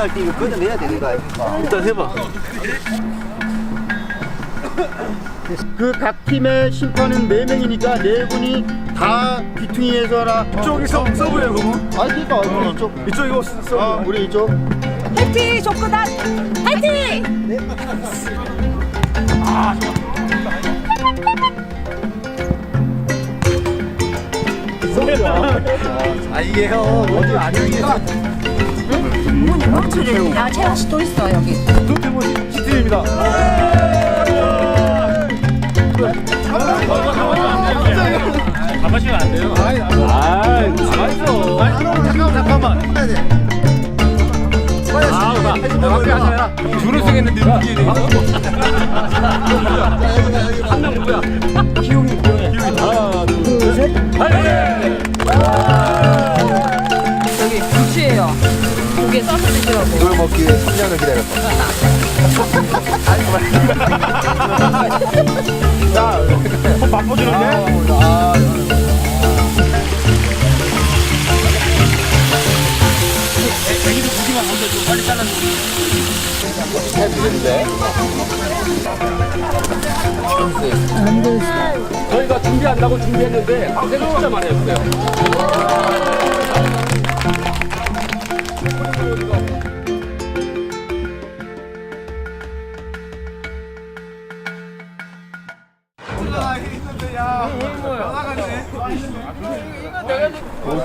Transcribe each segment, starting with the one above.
할 때 이거 걷어내야 되는 거 아닙니까? 일단 해봐. 그 각 팀의 심판은 4명이니까 네 분이 다 귀퉁이에서나 저기 서, 서브예요, 그거? 아 그러니까 우리 이쪽 이쪽 이거 서브. 아 우리 이쪽 파이팅 족구단 파이팅 아 이게 형 어디 아니 에요? 야 채영 씨또 있어 여기 도태모지 시티입니다. 가마시면 안 돼요. 아이, 가만 있어. 잠깐만, 잠깐만. 아, 나, 나 앞에 하잖아. 준우승 했는데 누구지? 한명 누구야? 먹기 위해 3년을 기다렸어. 바꿔주는데? 저희가 준비한다고 준비했는데 고생 진짜 많이 했어요.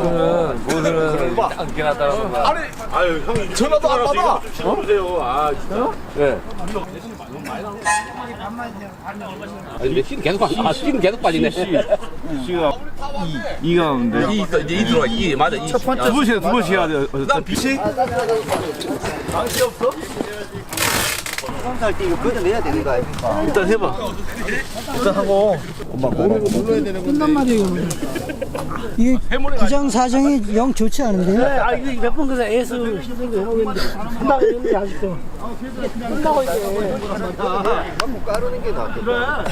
모수는 안게 나다라는 거야. 아니, 아유 형 전화도 안 받아. 좀 주세요. 아 진짜? 네. 아니 근데 신 계속 빠, 아, 신 계속 빠지네. 씨가 이, 이 가운데 이 있어 이제 이 들어와 이 맞아 이. 첫 번째 두 번씩 두 번씩 해야 돼. 난 빛이 할때 이거 걷어내야 되는 거 아닙니까? 일단 해봐. 이 게 구장 사정이 영 좋지 않은데요? 아 이거 몇번 그래서 애서 힘든 거 하고 있는데 한다고 했는데 아직도 한다고 이제 한번 까르는 게 낫겠다.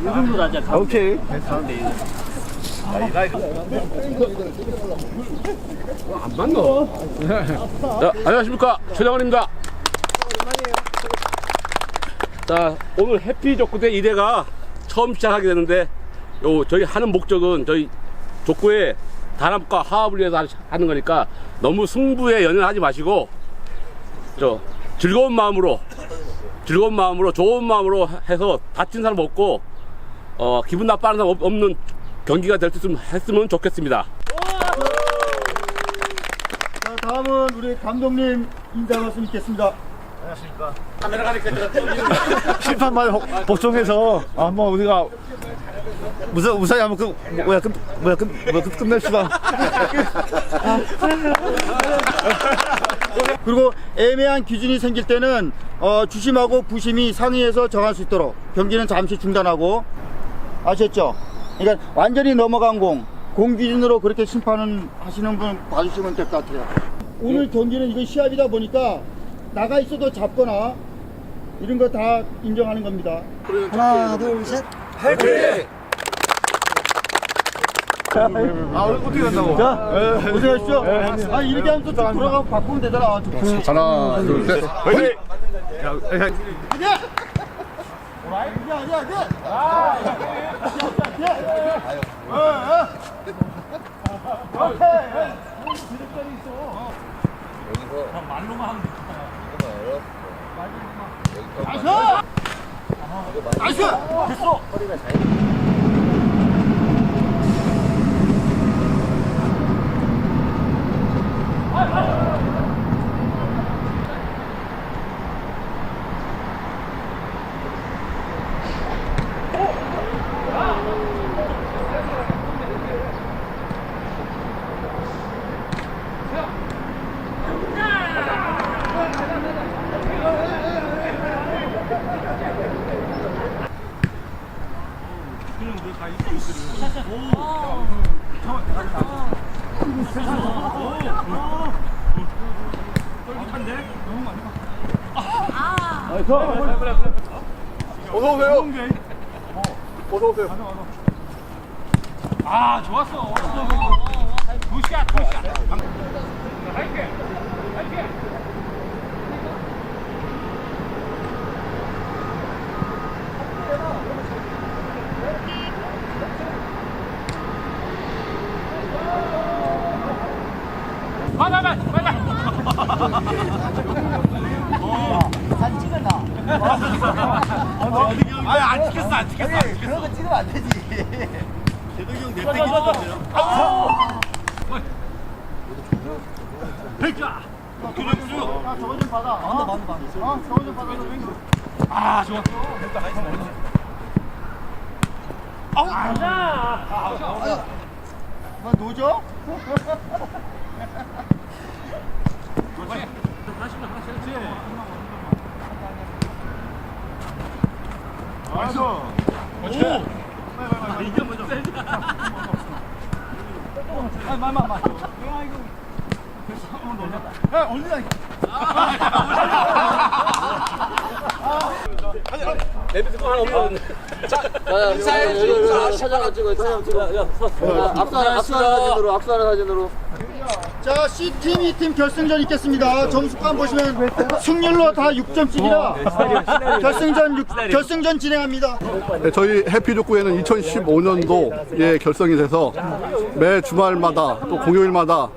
이 정도 하자 오케이. 안 맞노? 자, 안녕하십니까. 최정원입니다. 자, 오늘 해피 족구대 1회가 처음 시작하게 되는데, 요, 저희 하는 목적은 저희 족구의 단합과 화합을 위해서 하- 하는 거니까 너무 승부에 연연하지 마시고, 저, 즐거운 마음으로, 즐거운 마음으로, 좋은 마음으로 해서 다친 사람 없고, 어, 기분 나빠하는 사람 없- 없는 경기가 될 수 있으면 했으면 좋겠습니다. 자 다음은 우리 감독님 인사 말씀 있겠습니다 심판만 혹- 복종해서 아, 한번 우리가 무사 무사히 한번 그 뭐야 끝 뭐야 끝 뭐야 끝 끝냅시다. 그리고 애매한 기준이 생길 때는 어, 주심하고 부심이 상의해서 정할 수 있도록 경기는 잠시 중단하고 아셨죠? 그러니까 완전히 넘어간 공, 공 기준으로 그렇게 심판은 하시는 분 봐주시면 될 것 같아요. 오늘 경기는 이거 시합이다 보니까 나가 있어도 잡거나 이런 거 다 인정하는 겁니다. 하나, 둘, 셋. 아 어떻게 간다고? 자, 고생하십시오. 아, 이렇게 하면 또 돌아가고 바꾸면 되잖아. 하나 둘 셋. 화이팅! 야, 야, 아니야, 아니야, 아니야. 어 서 오세요. 어서. 아 좋았어 저거 좀 받아. 어, 받아, 받아. 어, 저거 좀 받아. 아, 좋아. 아우, 아니야. 뭐 노죠? 내거 하나 자, C팀, E팀 결승전 있겠습니다. 점수판 보시면 승률로 다 6점씩이라 결승전 육- 결승전 진행합니다. 네, 저희 해피족구회는 2015년도에 결성이 돼서 매 주말마다 또 공휴일마다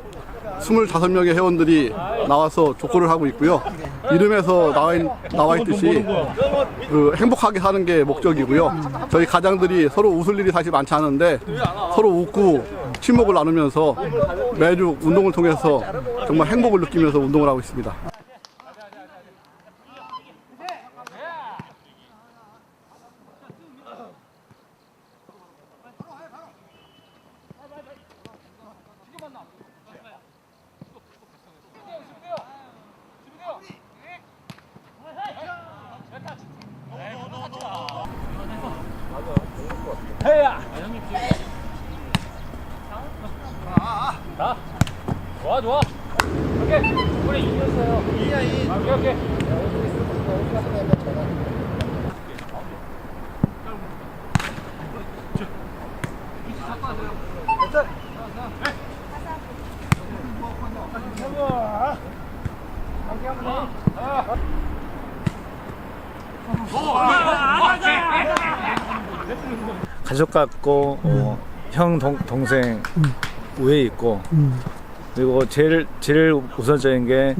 25명의 회원들이 나와서 족구를 하고 있고요. 이름에서 나와, 있, 나와 있듯이 그 행복하게 사는 게 목적이고요. 저희 가장들이 서로 웃을 일이 사실 많지 않은데 서로 웃고 친목을 나누면서 매주 운동을 통해서 정말 행복을 느끼면서 운동을 하고 있습니다. 좋아, 좋아. 오케이. 우리 이겼어요. 이야, 이. 오케이, 오케이. 가족 같고 어, 형 동, 동생 위에 있고. 그리고 제일 제일 우선적인 게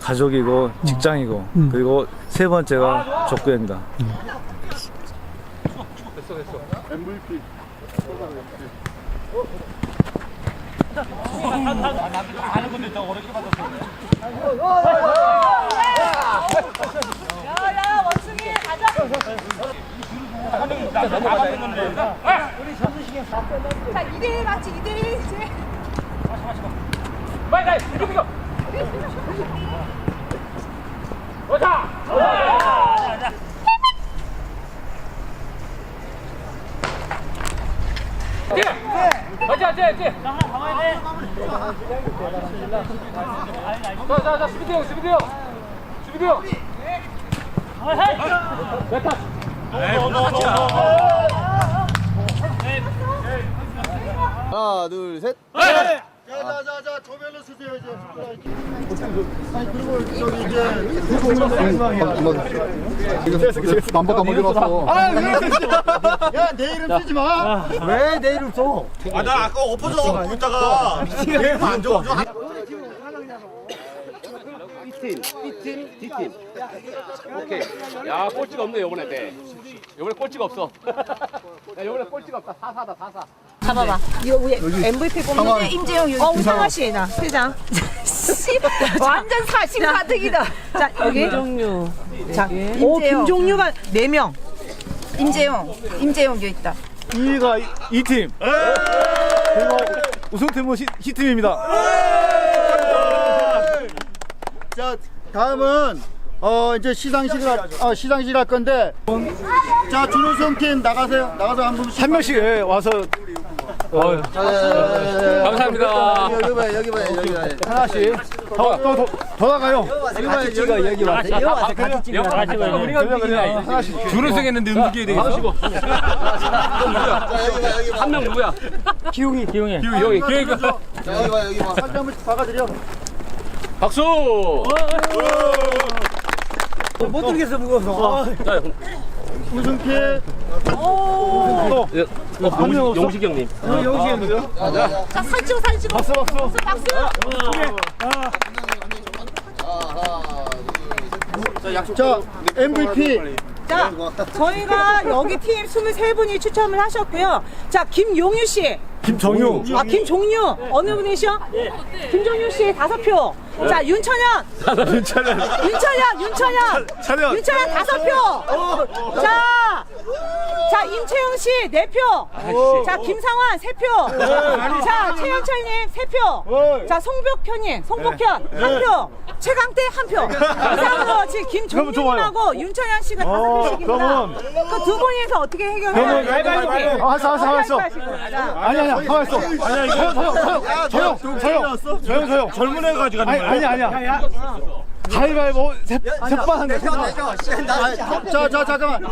가족이고 직장이고. 그리고 세 번째가 족구입니다. 야야 원숭이 가자. 자 2대1 맞지 2대1 이제. 빨리, 빨리. 이거, 이거. 오자. 뛰어. 어찌, 어찌, 어찌. 자, 자, 자, 수비대 형, 수비대 형. 수비대 형. 내 탓. 하나 둘 셋. 자, 자, 자, 자, 조별로 쓰세요 이제. 아니 그리고 저기 이제 남보다 먼저 갔어. 야내 이름 쓰지 마. 왜 내 이름 써? 아나 아까 엎어져 있다가 얘안 좋아. B팀, B팀, D팀. 오케이. 야, 꼴찌가 없네, 요번에 때. 요번에 꼴찌가 없어. 야, 요번에 꼴찌가 없다. 4사다, 4사. 잡아봐. 이거 위에 MVP 뽑는데 임재영 여기. 어 우상화 씨나 회장. 완전 사심 가득이다. 자 여기. 김종류. 자 오, 김종류가 4 명. 임재영, 임재영 여기 있다. 2위가 이 팀. 그리고 우승팀은 시, C팀입니다. 자 다음은 어 이제 시상식을 할, 어, 시상식을 할 건데 자 준우승 팀 나가세요. 나가서 한 분씩 한 명씩 예, 와서 어, 감사합니다. 여기 봐 여기 봐 여기 봐. 하나씩 더, 더, 더, 더 나가요. 여기 봐 여기 봐 여기 봐. 여기 와서 같이 찍어. 우리가 하나씩. 준우승 했는데 움직여야 되겠어. 하시고. 자 여기 봐 여기 봐. 한명 누구야? 기웅이 기웅이 기웅이 여기 봐, 여기 봐. 박수 한 번씩 박아드려. 박수! 못 들겠어, 무거워서. 자, 우승팀 예, 어, 용, 용식 형님. 자 사진 찍어 사진 찍어. 박수 박수. 박수. 자 MVP 자 저희가 여기 팀 23분이 추첨을 하셨고요. 자 김용유 씨. 김정유. 아 김종유 어느 분이시요? 김종유 씨 다섯 표. 자 윤천현. 윤찬현. 윤천현 윤천현. 찬현. 윤천현 다섯 표. 자. 자 임채영 씨 네 표. 자 김상환 세 표. 자 최영철님 세 표. 자 송벽현님 송복현 한 표. 최강태 한 표. 이상으로 지금 김종윤하고 윤천현 씨가 다섯 표씩입니다. 그러면- 그 두 분이서 어떻게 해결해요? 그러면 가위바위보. 아, 알았어, 알았어, 알았어. 아니 아니야 가만 있어 아니야 이거 서영 서영 서영 서영 서영 서영 젊은 애가 가지고 가는 거야 아니 아니야 가위바위보 세번 한다 자, 자, 잠깐만.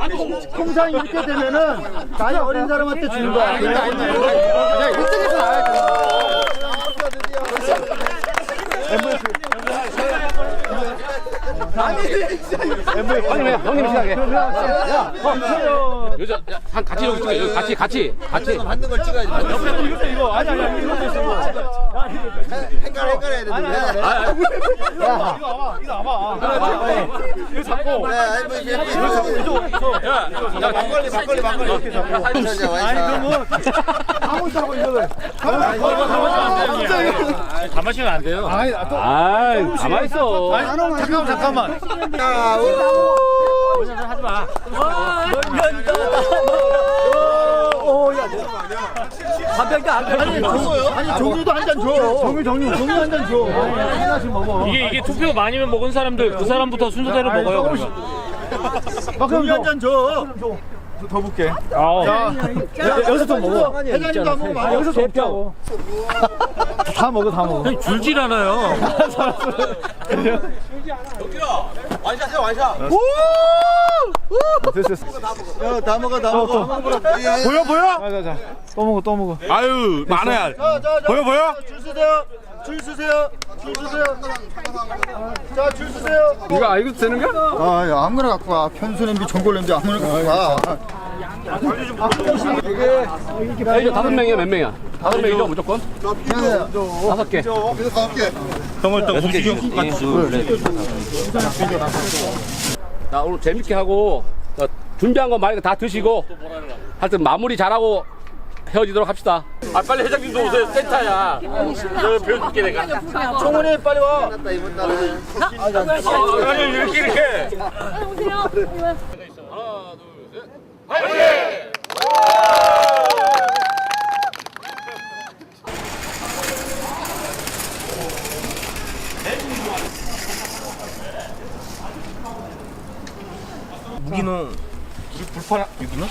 통상 이렇게 되면은 나이 어린 사람한테 주는 거야. 그러니까 야, 1등에서 나와야 지. 형님, 형님 시작해. 야, 여자, 야, 한 같이 여기 찍어. 여기 같이, 같이, 같이. 받는 걸 찍어야지. 받는 걸. 이것도 이거 아니 아니야 이것도 있어 이거 헷갈려, 헷갈려야 되는데. 아, 아, 이거 와봐 이거 와봐 이거 잡고 네, MVP, MVP. 야, 야, 막걸리, 막걸리, 막걸리. 이렇게 잡고. 아니 그러면 아무것도 하고 이거를 다 마시면 안 돼요. 아니 또 아, 가만 있어. 아니, 잠깐만 잠깐만 자, 우. 아니, 종류도 한 잔 줘. 종류, 종류, 종류 한 잔 줘. 하나씩 먹어. 이게 이게 투표 많이면 먹은 사람들 그 사람부터 순서대로 먹어요. 그러면. 종류 한잔 줘. 더 볼게 아, 여- 여기서 또 먹어 회장님도 안 먹으면 안 돼. 여기서 더 먹자고 다 먹어 다 먹어 줄질 않아요. 됐어 됐어 야, 다 먹어, 다 먹어. 보여 보여? 자자자 또 먹어 또 먹어 아유, 많아야. 자, 자, 자. 보여 보여? 줄 서세요. 줄 서세요. 줄 서세요. 자, 줄 서세요. 이거 알고 되는 거야? 아, 야, 아무거나 갖고 와. 편수 냄비, 전골 냄비 아무거나 갖고 와. 이거 다섯 명이야, 몇 명이야? 다섯 명이죠, 무조건? 다섯 개. 그래서 가볼게. 형을 또 움직임 자, 오늘 재밌게 하고, 어, 준비한 거 많이 다 드시고, 하여튼 마무리 잘하고 헤어지도록 합시다. 아, 빨리 회장님도 오세요. 센터야. 너 배워줄게, 내가. 총훈이 빨리 와. 이번 달은. 아니, 이렇게, 이렇게. 무기농 불판 유기농?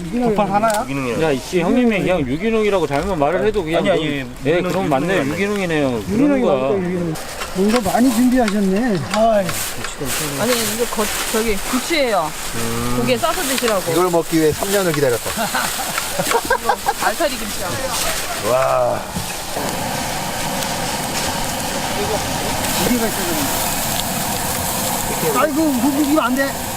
유기농? 불판 하나야? 야, 이씨 형님이 그냥 유기농이라고 잘못 말을 해도 그냥 아니, 아니, 뭐, 예, 그럼 맞네. 유기농이네요. 그러는 거야. 뭔가 많이 준비하셨네. 아니 이거 거, 저기 부추예요. 고기에 싸서 드시라고. 이걸 먹기 위해 3년을 기다렸다. 알타리 김치랑. 아이고, 무기면 안 돼.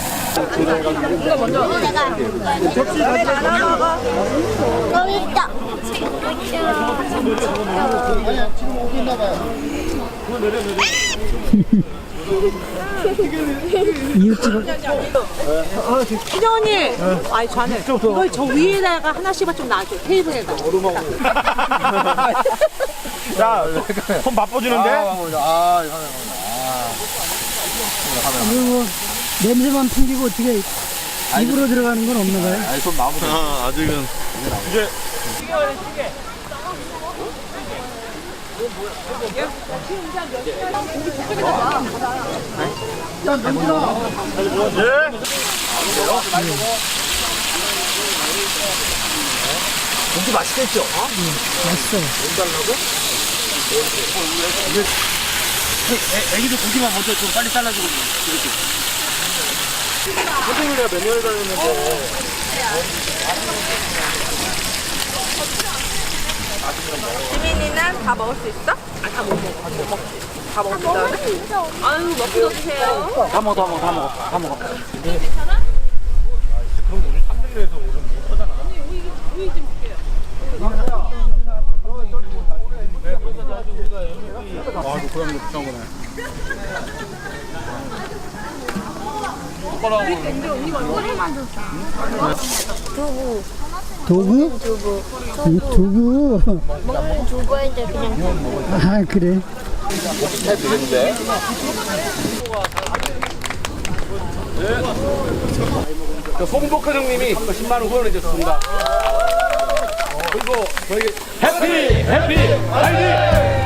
희정 언니, 아이 좌는 이걸 저 위에다가 하나씩만 좀 놔줘 테이블에다. 야손 바빠주는데? 아, 이거 그리고 냄새만 풍기고 어떻게 입으로 들어가는 건 없나 봐요. 아니, 손 마무리. 아 아직은 이제 고기 맛있겠죠? 애기들 고기만 먼저 좀 빨리 잘라주고. 지민이 는 다 먹을 수 있어? 아, 다못 먹어. 못 먹지. 다 먹을 수 있다고? 아유, 먹고 드세요. 다 먹어 다 먹어 다 먹어 다 먹어. 아, 이거 고양이도 비싼 거네. 도구? 두부. 두부. 먹는 두부인데 그냥 아, 그래. 저 송복현 형님이 10만 원 후원해 주셨습니다. 그리고 저희 해피 해피 화이팅!